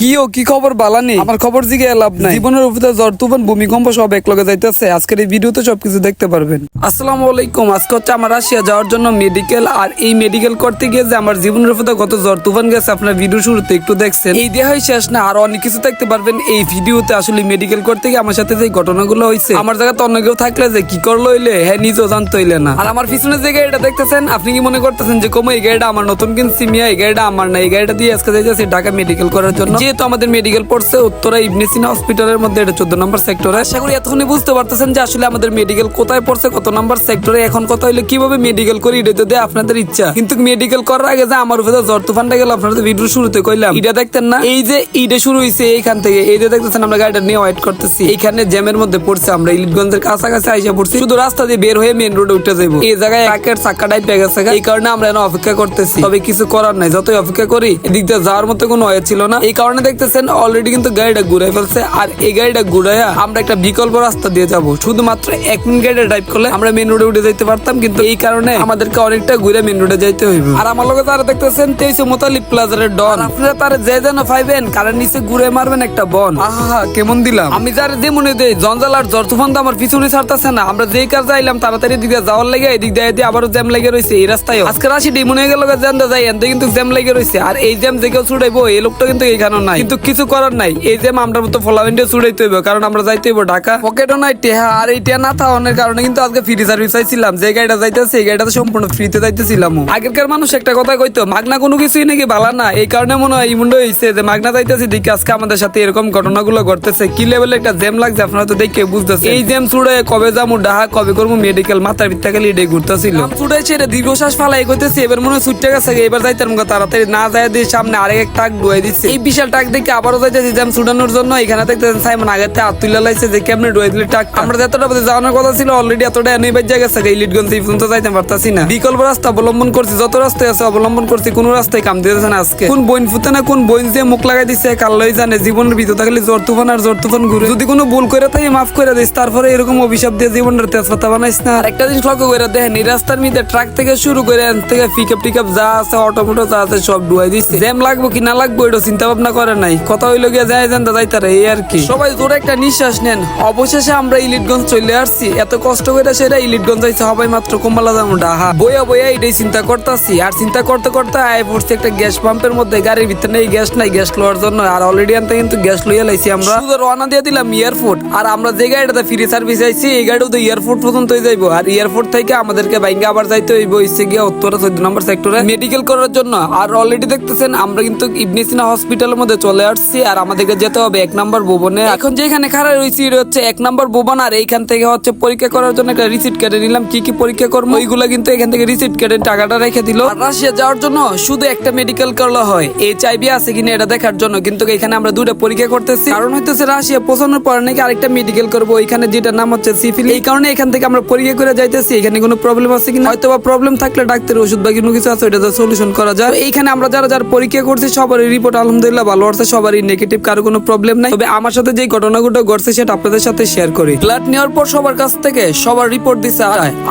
কি ও কি খবর বালানি? আমার খবর জিগে লাভ নাই। জীবনের উপরে জ্বর তুফান ভূমিকম্প সব এক লগে যাইতেছে। আজকের এই ভিডিওতে সবকিছু দেখতে পারবেন। আসসালামু আলাইকুম। আজকে হচ্ছে আমার রাশিয়া যাওয়ার জন্য মেডিকেল আর এই মেডিকেল করতে গিয়ে যে আমার জীবনের উপরে কত জ্বর তুফান গেছে আপনার ভিডিও শুরুতে একটু দেখছেন। এই দেহাই শেষ না আর অনেক কিছু দেখতে পারবেন। এই ভিডিওতে আসলে মেডিকেল করতে গিয়ে আমার সাথে যে ঘটনাগুলো হয়েছে আমার জায়গাতে অন্য কেউ থাকলে যে কি করল হইলে হ্যাঁ নিজেও জানতে হইলে না। আর আমার পিছনে যে গাড়িটা দেখতেছেন আপনি কি মনে করতেছেন যে কমো এই গাড়িটা আমার নতুন কিনছি মিয়া এই গাড়িটা আমার না এই গাড়িটা দিয়ে আজকে যাইতেছি ঢাকা মেডিকেল করার জন্য? যেহেতু আমাদের মেডিকেল পড়ছে, উত্তরা ইবনে সিনা হসপিটালের মধ্যে এটা চোদ্দ নম্বর সেক্টরে আশা করি এতক্ষণই বুঝতে পারতেছেন যে আসলে আমাদের মেডিকেল কোথায় পড়ছে, কত নম্বর সেক্টরে এখন কথা হইলে কীভাবে মেডিকেল করি, এটা দেয় আপনাদের ইচ্ছা। কিন্তু মেডিকেল করার আগে যে আমার উপরে জ্বর তুফানটা গেল আপনাদের ভিডিও শুরুতে কইলাম। এটা দেখতেন না? এই যে ইটা শুরু হয়েছে এইখান থেকে, এই যে দেখতেছেন আমরা গাড়িটা নিয়ে ওয়েট করতেছি। এইখানে জ্যামের মধ্যে পড়ছে আমরা, ইলিটগঞ্জের কাছাকাছি আইসা পড়ছি। শুধু রাস্তা দিয়ে বের হয়ে মেন রোডে উঠে যাব এই জায়গায় ট্রাকের চাক্কাটাই পেয়ে গেছে এই কারণে আমরা এখন অপেক্ষা করতেছি। তবে কিছু করার নাই, যতই অপেক্ষা করি, এদিক দিয়ে যাওয়ার মতো কোনো ছিল না। এই কারণে দেখতেছেন অলরেডি কিন্তু গাড়িটা ঘুরাই ফেলছে। আর এই গাড়িটা ঘুরাইয়া আমরা একটা বিকল্প রাস্তা দিয়ে যাব। শুধুমাত্র এক মিনিট গাড়িটা ড্রাইভ করলে আমরা মেন রোডে উঠে যাইতে পারতাম কিন্তু এই কারণে আমাদেরকে অনেকটা ঘুরে মেন রোডে যাইতে হইবে। আর আমার লগে তারা দেখতেছেন তেইশে মোতালিব প্লাজারের ডন আপনারা তার যে যেন পাইবেন কারণ নিচে ঘুরে মারবেন একটা বন আহা কেমন দিলাম? আমি যার যে মনে দেই জঞ্জাল আর জ্বর তুফান তো আমার পিছনে ছাড়তেছে না। আমরা যেই কাজ যাইলাম তাড়াতাড়ি দিয়ে যাওয়ার লেগে এদিক দিয়ে দিয়ে আবারও জ্যাম লেগে রয়েছে এই রাস্তায় আজকে রাশি ডি মনে গেল জ্যাম যাই এনতে কিন্তু জ্যাম লেগে রয়েছে আর এই জ্যাম যে কেউ ছুটাইবো এই লোকটা কিন্তু এইখানে নাই। কিন্তু কিছু করার নাই। এই যে আমরা মতো ফলাবেন্ডে ছুটাইতে হইব কারণ আমরা যাইতে হইব ঢাকা। পকেটও নাই টেহা আর এই টেহা না থাকানোর কারণে কিন্তু আজকে ফ্রি সার্ভিস চাইছিলাম। যে গাড়িটা যাইতেছে এই গাড়িটা সম্পূর্ণ ফ্রিতে যাইতেছিলাম। আগেরকার মানুষ একটা কথা কইতো মাগনা কোনো কিছুই নাকি ভালো না। এই কারণে মনে হয় ইমুন্ড হয়েছে যে মাগনা যাইতেছি দেখি আজকে আমাদের সাথে এরকম ঘটনাগুলো ঘটতেছে। কি লেভেলে একটা জ্যাম লাগছে আপনারা তো দেখে বুঝতেছে এই জ্যাম ছুড়ে কবে যাব ডাহা কবে করব মেডিকেল মাথার ভিত্তা খালি এটাই ঘুরতেছিল। ছুটেছে এটা দীর্ঘশ্বাস ফালাই কইতেছে এবার মনে হয় ছুটতে গেছে এবার যাইতাম তাড়াতাড়ি। না যায় দিয়ে সামনে আরেক টাক ডুয়াই দিচ্ছে এই বিশাল টাক দেখে আবারও যাইতেছি জ্যাম ছুটানোর জন্য, এখানে দেখতেছেন সাইমন আগে থেকে তুলে লাইছে, যে কেমনে ডুয়াই দিলে টাক আমরা যতটা বাজে যাওয়ানোর কথা ছিল অলরেডি এতটা এনে বাজ জায়গা আছে এই পর্যন্ত যাইতে পারতাছি না। বিকল্প রাস্তা অবলম্বন করছি, যত রাস্তায় আছে অবলম্বন করছি, কোন রাস্তায় কাম দিতেছে না আজকে। কোন বইন ফুতে না, কোন বইন দিয়ে মুখ লাগাই দিচ্ছে কাল্লই জানে, জীবনের ভিতর থাকলে জ্বর তুফান আর জ্বর তুফান ঘুরে। যদি কোনো ভুল করে থাকি মাফ করে দিস, তারপরে এরকম অভিশাপ দিয়ে জীবনের তেজপাতা বানাইস না। একটা জিনিস লক্ষ্য করে দেখেন, এই রাস্তার মধ্যে ট্রাক থেকে শুরু করে থেকে পিকআপ টিকআপ যা আছে অটো মোটো যা আছে, সব ডুয়াই দিচ্ছে জ্যাম লাগবো কি না লাগবো এটা চিন্তা ভাবনা করে নাই। কথা হইল গিয়ে যায় জানতে যাইতারে, এই আর কি। সবাই জোরে একটা নিঃশ্বাস নেন। অবশেষে আমরা ইলিটগঞ্জ চলে আসছি। এত কষ্ট করে সেটা ইলিটগঞ্জ যাইছে সবাই মাত্র কম্বালা যাব ডাহা বইয়া বইয়া এটাই চিন্তা করতেছি। আর চিন্তা করতে করতে আয় পড়ছি একটা গ্যাস পাম্পের মধ্যে। গাড়ির ভিতরে নেই, গ্যাস নাই, গ্যাস লওয়ার জন্য। আর অলরেডি আনতে কিন্তু গ্যাস লইয়া লাইছি আমরা। শুধু রওনা দিয়ে দিলাম এয়ারপোর্ট। আর আমরা যে গাড়িটাতে ফ্রি সার্ভিস আইছি, এই গাড়িও তো এয়ারপোর্ট পর্যন্তই যাইবো। আর এয়ারপোর্ট থেকে আমাদেরকে বাইঙ্গে আবার যাইতে হইব। ইচ্ছে গিয়ে উত্তরা, চোদ্দ নম্বর সেক্টরে মেডিকেল করার জন্য। আর অলরেডি দেখতেছেন, আমরা কিন্তু ইবনে সিনা হসপিটালের চলে আসছি আর আমাদেরকে যেতে হবে এক নম্বর ভবনে। এখন যেখানে খারাপ রয়েছি, এটা হচ্ছে এক নম্বর ভবন আর এইখান থেকে হচ্ছে পরীক্ষা করার জন্য একটা রিসিট কেটে নিলাম। কি কি পরীক্ষা করব? ওইগুলো কিন্তু এখান থেকে রিসিট কেটে টাকাটা রেখে দিল। রাশিয়া যাওয়ার জন্য শুধু একটা মেডিকেল করলে হয়। এইচ আইভি আছে কিনা এটা দেখার জন্য, কিন্তু এখানে আমরা দুটো পরীক্ষা করতেছি। কারণ হইতেছে রাশিয়া পৌঁছানোর পর নাকি আরেকটা মেডিকেল করব। এখানে যেটা নাম হচ্ছে সিফিল এই কারণে এখান থেকে আমরা পরীক্ষা করে যাইতেছি। এখানে কোনো প্রবলেম আছে কিনা? হয়তো বা প্রবলেম থাকলে ডাক্তারের ওষুধ বা কোনো কিছু আছে ওটা সলিউশন করা যায়। তো এইখানে আমরা যারা যারা পরীক্ষা করছি, সবারই রিপোর্ট আলহামদুলিল্লাহ ভালো আছে সবারই নেগেটিভ কারও কোনো প্রবলেম নাই। তবে আমার সাথে যে ঘটনাগুলো ঘটছে সেটা আপনাদের সাথে শেয়ার করি। ব্লাড নেওয়ার পর সবার কাছ থেকে সবার রিপোর্ট দিছে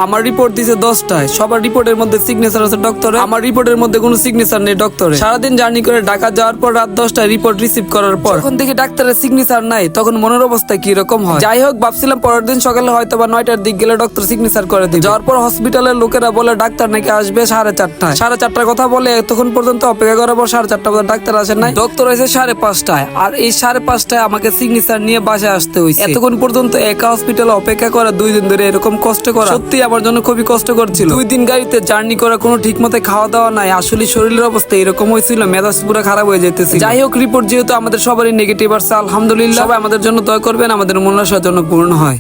আমার রিপোর্ট দিছে দশটায়। সবার রিপোর্টের মধ্যে সিগনেচার আছে ডক্টরে আমার রিপোর্টের মধ্যে কোনো সিগনেচার নেই ডক্টরে সারাদিন জার্নি করে ঢাকা যাওয়ার পর রাত দশটায় রিপোর্ট রিসিভ করার পর, যখন থেকে ডাক্তারের সিগনেচার নাই, তখন মনের অবস্থা কি রকম হয়? যাই হোক, ভাবছিলাম পরের দিন সকালে হয়তো বা নয়টার দিক গেলে ডক্টর সিগনেচার করে দিবে। যাওয়ার পর হসপিটালের লোকেরা বলে, ডাক্তার নাকি আসবে সাড়ে চারটায়? সাড়ে চারটার কথা বলে তখন পর্যন্ত অপেক্ষা করার পর সাড়ে চারটা ডাক্তার আসে নাই। ডক্টর হয়েছে সাড়ে পাঁচটায়। আর এই সাড়ে পাঁচটায় আমাকে সিগনেচার নিয়ে বাসায় আসতে হয়েছে। এতক্ষণ পর্যন্ত একা হসপিটালে অপেক্ষা করা দুই দিন ধরে এরকম কষ্ট করা। সত্যি আমার জন্য খুবই কষ্ট করছিল দুই দিন গাড়িতে জার্নি করা কোনো ঠিক মতো খাওয়া দাওয়া নাই। আসলে শরীরের অবস্থা এরকম হয়েছিল মেজাজ পুরো খারাপ হয়ে যেতেছে যাই হোক রিপোর্ট যেহেতু আমাদের সবারই নেগেটিভ আসছে আলহামদুলিল্লাহ। সবাই আমাদের জন্য দয়া করবেন আমাদের মূল্যাসার জন্য পূর্ণ হয়।